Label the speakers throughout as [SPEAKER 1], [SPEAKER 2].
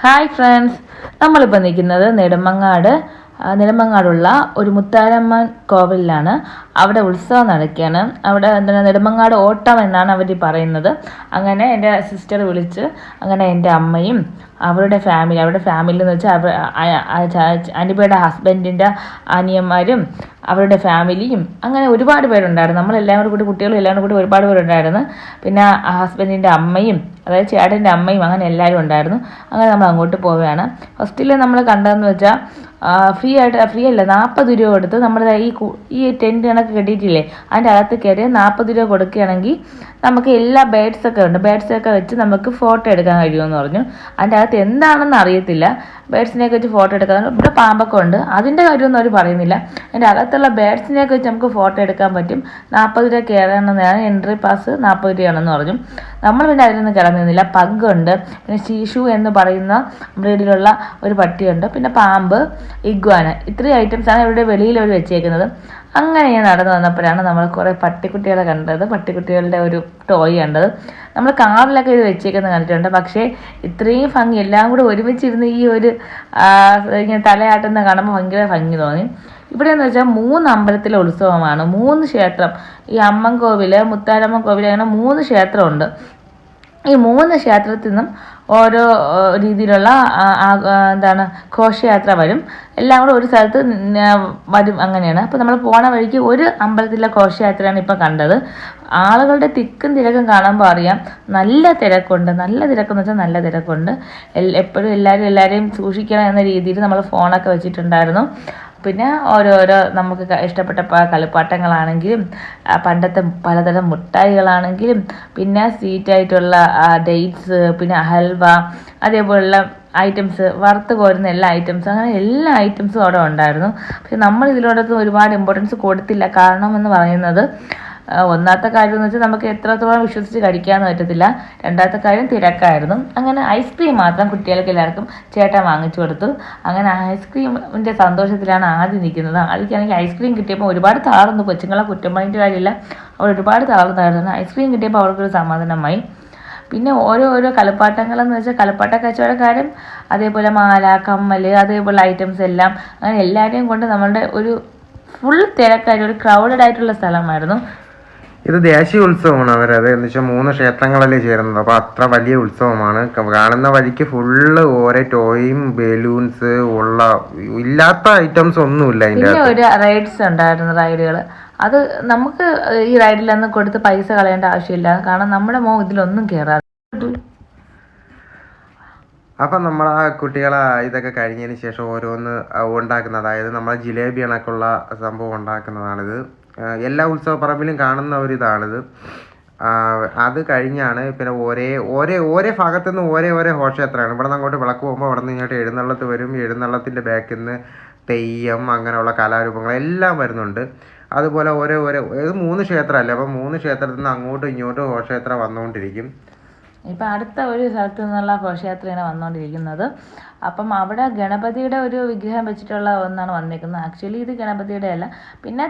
[SPEAKER 1] Hi friends നമ്മളിപ്പോൾ നിൽക്കുന്നത് നെടുമങ്ങാട് നെടുമങ്ങാടുള്ള ഒരു മുത്താരമ്മൻ കോവിലിലാണ് അവിടെ ഉത്സവം നടക്കുകയാണ്. അവിടെ എന്താണ് നെടുമങ്ങാട് ഓട്ടം എന്നാണ് അവർ പറയുന്നത്. അങ്ങനെ എന്റെ സിസ്റ്റർ വിളിച്ച് അങ്ങനെ എന്റെ അമ്മയും അവരുടെ ഫാമിലി അവരുടെ ഫാമിലി എന്ന് വെച്ചാൽ അവർ അനിബയുടെ ഹസ്ബൻഡിന്റെ അനിയന്മാരും അവരുടെ ഫാമിലിയും അങ്ങനെ ഒരുപാട് പേരുണ്ടായിരുന്നു. നമ്മളെല്ലാവരും കൂടി കൂടി കുട്ടികളും എല്ലാവരും കൂടി ഒരുപാട് പേരുണ്ടായിരുന്നു. പിന്നെ ആ ഹസ്ബൻഡിന്റെ അമ്മയും അതായത് ചേട്ടന്റെ അമ്മയും അങ്ങനെ എല്ലാവരും ഉണ്ടായിരുന്നു. അങ്ങനെ നമ്മൾ അങ്ങോട്ട് പോവുകയാണ്. ഫസ്റ്റിൽ നമ്മൾ കണ്ടതെന്ന് വെച്ചാൽ ഫ്രീ ആയിട്ട് ഫ്രീ അല്ല നാൽപ്പത് രൂപ കൊടുത്ത് നമ്മുടെ ഈ ഈ ടെന്റ് കണക്ക് കെട്ടിയിട്ടില്ലേ? അതിന്റെ അകത്ത് കയറി നാൽപ്പത് രൂപ കൊടുക്കുകയാണെങ്കിൽ നമുക്ക് എല്ലാ ബേഡ്സ് ഒക്കെ ഉണ്ട്. ബേഡ്സ് ഒക്കെ വെച്ച് നമുക്ക് ഫോട്ടോ എടുക്കാൻ കഴിയുമെന്ന് പറഞ്ഞു. അതിന്റെ അകത്ത് എന്താണെന്ന് അറിയത്തില്ല. ബേഡ്സിനെയൊക്കെ വെച്ച് ഫോട്ടോ എടുക്കാൻ ഇവിടെ പാമ്പൊക്കെ ഉണ്ട്. അതിന്റെ കാര്യമൊന്നും അവർ പറയുന്നില്ല. അതിന്റെ അകത്തുള്ള ബേഡ്സിനെയൊക്കെ വെച്ച് നമുക്ക് ഫോട്ടോ എടുക്കാൻ പറ്റും. നാൽപ്പത് രൂപ കയറണമെന്നാണ് എൻട്രി പാസ് നാൽപ്പത് രൂപയാണെന്ന് പറഞ്ഞു. നമ്മൾ പിന്നെ അതിലൊന്നും കിടന്നിരുന്നില്ല പഗ് ഉണ്ട്. പിന്നെ ശീഷു എന്ന് പറയുന്ന ബ്രീഡിലുള്ള ഒരു പട്ടിയുണ്ട്. പിന്നെ പാമ്പ് ഇഗ്വാന. ഇത്രയും ഐറ്റംസാണ് ഇവിടെ വെളിയിൽ അവർ വെച്ചേക്കുന്നത്. അങ്ങനെ ഞാൻ നടന്നു വന്നപ്പോഴാണ് നമ്മൾ കുറേ പട്ടിക്കുട്ടികളെ കണ്ടത്. പട്ടിക്കുട്ടികളുടെ ഒരു ടോയ് കണ്ടത്. നമ്മൾ കാറിലൊക്കെ ഇത് വെച്ചേക്കുന്നത് കണ്ടിട്ടുണ്ട്. പക്ഷേ ഇത്രയും ഭംഗി എല്ലാം കൂടെ ഒരുമിച്ചിരുന്ന് ഈ ഒരു ഇങ്ങനെ തലയാട്ടുന്ന കാണുമ്പോൾ ഭയങ്കര ഭംഗി തോന്നി. ഇവിടെ എന്ന് വെച്ചാൽ മൂന്ന് അമ്പലത്തിലെ ഉത്സവമാണ്. മൂന്ന് ക്ഷേത്രം. ഈ അമ്മൻ കോവിൽ മുത്താരമ്മൻ കോവിൽ അങ്ങനെ മൂന്ന് ക്ഷേത്രമുണ്ട്. ഈ മൂന്ന് ക്ഷേത്രത്തിൽ നിന്നും ഓരോ രീതിയിലുള്ള എന്താണ് ഘോഷയാത്ര വരും. എല്ലാം കൂടെ ഒരു സ്ഥലത്ത് വരും അങ്ങനെയാണ്. അപ്പോൾ നമ്മൾ പോണ വഴിക്ക് ഒരു അമ്പലത്തിലെ ഘോഷയാത്രയാണ് ഇപ്പോൾ കണ്ടത്. ആളുകളുടെ തിക്കും തിരക്കും കാണുമ്പോൾ അറിയാം നല്ല തിരക്കുണ്ട്. നല്ല തിരക്കെന്ന് വെച്ചാൽ നല്ല തിരക്കുണ്ട്. എപ്പോഴും എല്ലാവരും എല്ലാവരെയും സൂക്ഷിക്കണം എന്ന രീതിയിൽ നമ്മൾ ഫോണൊക്കെ വെച്ചിട്ടുണ്ടായിരുന്നു. പിന്നെ ഓരോരോ നമുക്ക് ഇഷ്ടപ്പെട്ട കളിപ്പാട്ടങ്ങളാണെങ്കിലും പണ്ടത്തെ പലതരം മുട്ടായികളാണെങ്കിലും പിന്നെ സ്വീറ്റായിട്ടുള്ള ഡേറ്റ്സ് പിന്നെ ഹൽവ അതേപോലുള്ള ഐറ്റംസ് വറുത്ത് കോരുന്ന എല്ലാ ഐറ്റംസും അങ്ങനെ എല്ലാ ഐറ്റംസും അവിടെ ഉണ്ടായിരുന്നു. പക്ഷെ നമ്മൾ ഇതിലോടൊന്നും ഒരുപാട് ഇമ്പോർട്ടൻസ് കൊടുത്തില്ല. കാരണം എന്ന് പറയുന്നത് ഒന്നാമത്തെ കാര്യം എന്ന് വെച്ചാൽ നമുക്ക് എത്രത്തോളം വിശ്വസിച്ച് കഴിക്കാമെന്ന് പറ്റത്തില്ല. രണ്ടാമത്തെ കാര്യം തിരക്കായിരുന്നു. അങ്ങനെ ഐസ്ക്രീം മാത്രം കുട്ടികൾക്ക് എല്ലാവർക്കും ചേട്ടൻ വാങ്ങിച്ചു കൊടുത്തു. അങ്ങനെ ഐസ്ക്രീമിന്റെ സന്തോഷത്തിലാണ് ആദ്യം നിൽക്കുന്നത്. ആദ്യക്കാണെങ്കിൽ ഐസ്ക്രീം കിട്ടിയപ്പോൾ ഒരുപാട് താറുന്നു കൊച്ചുങ്ങളെ കുറ്റം പറഞ്ഞിട്ട് കാര്യമില്ല. അവർ ഒരുപാട് താഴ്ന്നായിരുന്നു ഐസ്ക്രീം കിട്ടിയപ്പോൾ അവർക്കൊരു സമാധാനമായി. പിന്നെ ഓരോ ഓരോ കളിപ്പാട്ടങ്ങളെന്ന് വെച്ചാൽ കളിപ്പാട്ട കച്ചവടക്കാരും അതേപോലെ മാല കമ്മൽ അതേപോലെ ഐറ്റംസ് എല്ലാം അങ്ങനെ എല്ലാവരെയും കൊണ്ട് നമ്മളുടെ ഒരു ഫുൾ തിരക്കായിട്ട് ഒരു ക്രൗഡഡ് ആയിട്ടുള്ള സ്ഥലമായിരുന്നു.
[SPEAKER 2] ഇത് ദേശീയ ഉത്സവമാണ് അവരത് എന്ന് വെച്ചാൽ മൂന്ന് ക്ഷേത്രങ്ങളല്ലേ ചേരുന്നത്. അപ്പോൾ അത്ര വലിയ ഉത്സവമാണ്. കാണുന്ന വഴിക്ക് ഫുള്ള് ഓരോ ടോയും ബലൂൺസ് ഉള്ള ഇല്ലാത്ത ഐറ്റംസ് ഒന്നുമില്ല അതിന്റെ
[SPEAKER 1] പിന്നെ ഒരു റൈഡ്സ് ഉണ്ടായിരുന്നു റൈഡുകൾ അത് നമുക്ക് ഈ റൈഡിലൊന്നും കൊടുത്ത് പൈസ കളയേണ്ട ആവശ്യമില്ല. കാരണം നമ്മുടെ മോ ഇതിലൊന്നും കയറാറ്
[SPEAKER 2] അപ്പം നമ്മൾ ആ കുട്ടികളെ ഇതൊക്കെ കഴിഞ്ഞതിന് ശേഷം ഓരോന്ന് ഉണ്ടാക്കുന്നത്. അതായത് നമ്മളെ ജിലേബി കണക്കുള്ള സംഭവം ഉണ്ടാക്കുന്നതാണിത്. എല്ലാ ഉത്സവപ്പറമ്പിലും കാണുന്ന ഒരു ഇതാണിത് അത് കഴിഞ്ഞാണ് പിന്നെ ഒരേ ഒരേ ഓരോ ഭാഗത്തു നിന്ന് ഓരോ ഓരോ ഘോഷയാത്രയാണ്. ഇവിടെ നിന്ന് അങ്ങോട്ട് വിളക്ക് പോകുമ്പോൾ അവിടെ നിന്ന് ഇങ്ങോട്ട് എഴുന്നള്ളത്ത് വരും. എഴുന്നള്ളത്തിന്റെ ബാക്കിൽ നിന്ന് തെയ്യം അങ്ങനെയുള്ള കലാരൂപങ്ങൾ എല്ലാം വരുന്നുണ്ട്. അതുപോലെ ഓരോ ഓരോ ഇത് മൂന്ന് ക്ഷേത്രമല്ലേ അപ്പം മൂന്ന് ക്ഷേത്രത്തിൽ നിന്ന് അങ്ങോട്ടും ഇങ്ങോട്ടും ഘോഷയാത്ര വന്നുകൊണ്ടിരിക്കും.
[SPEAKER 1] ഇപ്പം അടുത്ത ഒരു സ്ഥലത്തു നിന്നുള്ള ഘോഷയാത്രയാണ് വന്നുകൊണ്ടിരിക്കുന്നത്. അപ്പം അവിടെ ഗണപതിയുടെ ഒരു വിഗ്രഹം വെച്ചിട്ടുള്ള ഒന്നാണ് വന്നിരിക്കുന്നത്. ആക്ച്വലി ഇത് ഗണപതിയുടെ അല്ല പിന്നെ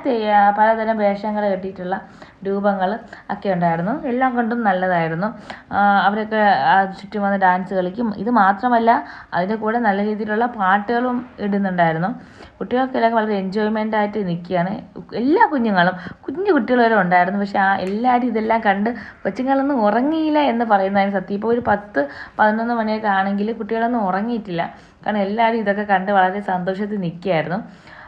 [SPEAKER 1] പലതരം വേഷങ്ങൾ കെട്ടിയിട്ടുള്ള രൂപങ്ങൾ ഒക്കെ ഉണ്ടായിരുന്നു. എല്ലാം കൊണ്ടും നല്ലതായിരുന്നു. അവരൊക്കെ ചുറ്റും വന്ന് ഡാൻസ് കളിക്കും. ഇത് മാത്രമല്ല അതിന്റെ കൂടെ നല്ല രീതിയിലുള്ള പാട്ടുകളും ഇടുന്നുണ്ടായിരുന്നു. കുട്ടികൾക്കെല്ലാം വളരെ എൻജോയ്മെന്റ് ആയിട്ട് നിൽക്കുകയാണ്. എല്ലാ കുഞ്ഞുങ്ങളും കുഞ്ഞു കുട്ടികൾ വരെ ഉണ്ടായിരുന്നു. പക്ഷേ ആ എല്ലാവരും ഇതെല്ലാം കണ്ട് കൊച്ചുങ്ങളൊന്നും ഉറങ്ങിയില്ല എന്ന് പറയുന്നതിന് സത്യം. ഇപ്പോൾ ഒരു പത്ത് പതിനൊന്ന് മണിയൊക്കെ ആണെങ്കിൽ കുട്ടികളൊന്നും ഉറങ്ങിയിട്ടില്ല. കാരണം എല്ലാവരും ഇതൊക്കെ കണ്ട് വളരെ സന്തോഷത്തിൽ നിൽക്കുകയായിരുന്നു.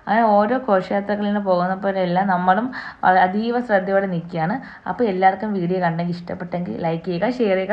[SPEAKER 1] അങ്ങനെ ഓരോ ഘോഷയാത്രകളിൽ പോകുന്നപ്പോഴെല്ലാം നമ്മളും വളരെ അതീവ ശ്രദ്ധയോടെ നിൽക്കുകയാണ്. അപ്പോൾ എല്ലാവർക്കും വീഡിയോ കണ്ടെങ്കിൽ ഇഷ്ടപ്പെട്ടെങ്കിൽ ലൈക്ക് ചെയ്യുക ഷെയർ ചെയ്യുക